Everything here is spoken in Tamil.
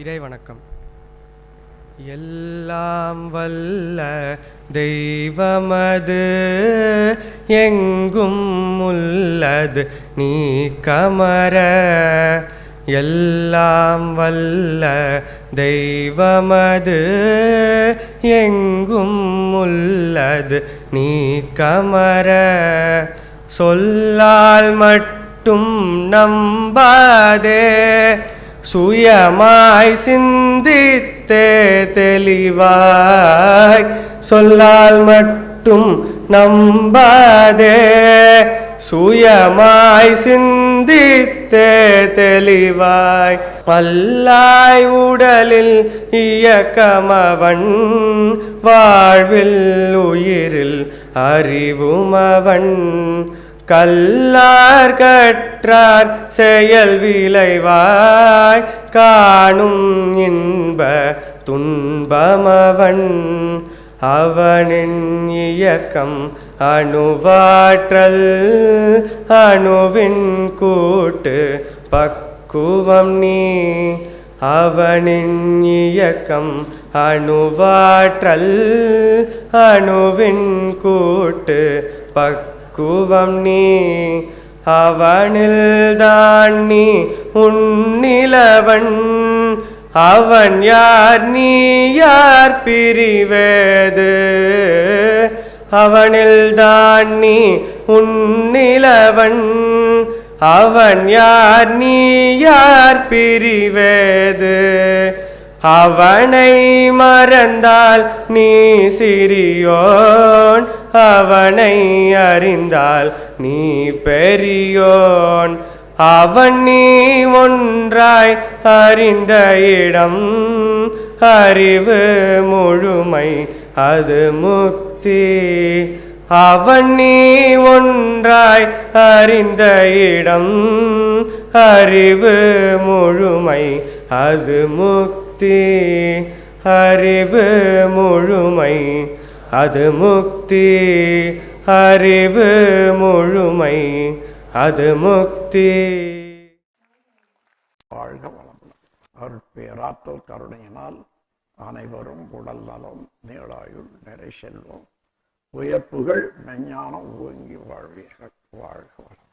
இறை வணக்கம் எல்லாம் வல்ல தெய்வமது எங்கும் உள்ளது நீ கமர. எல்லாம் வல்ல தெய்வமது எங்கும் உள்ளது நீ கமர. சொல்லால் மட்டும் நம்பாதே சுயமாய் சிந்தித்தே தெளிவாய் சொல்லால் மட்டும் நம்பாதே. சுயமாய் சிந்தித்தே தெளிவாய் பல்லாய் உடலில் இயக்கமவன் வாழ்வில் உயிரில் அறிவுமவன். கல்லார் கற்றார் செயல் விளைவாய் காணும் இன்ப துன்பமவன். அவனின் இயக்கம் அணுவாற்றல் அணுவின் கூட்டு பக்குவம் நீ. அவனின் இயக்கம் அணுவாற்றல் அணுவின் கூட்டு பக் பக்குவம் நீ அவனில் தான் நீ உன்னிலவன் அவன் யார் நீ யார் பிரிவேது? அவனில் தான் நீ உன்னிலவன் அவன் யார் நீ யார் பிரிவேது? அவனை மறந்தால் நீ சிறியோன். அவனை அறிந்தால் நீ பெரியோன். அவன் நீ ஒன்றாய் அறிந்த இடம். அறிவு முழுமை அது முக்தி. அவன் நீ ஒன்றாய் அறிந்த இடம். அறிவு முழுமை அது முக்தி. முக்தி அறிவு முழுமை. அது முக்தி அறிவு முழுமை. அது முக்தி. வாழ்க வளமுடன். அருட்பேராற்றல் கருணையினால் அனைவரும் உடல் நலம் நீளாயுள் நிறை செல்வம். உயர்ப்புகள் மெஞ்ஞானம் ஓங்கி வாழ்வீர்கள். வாழ்க வளம்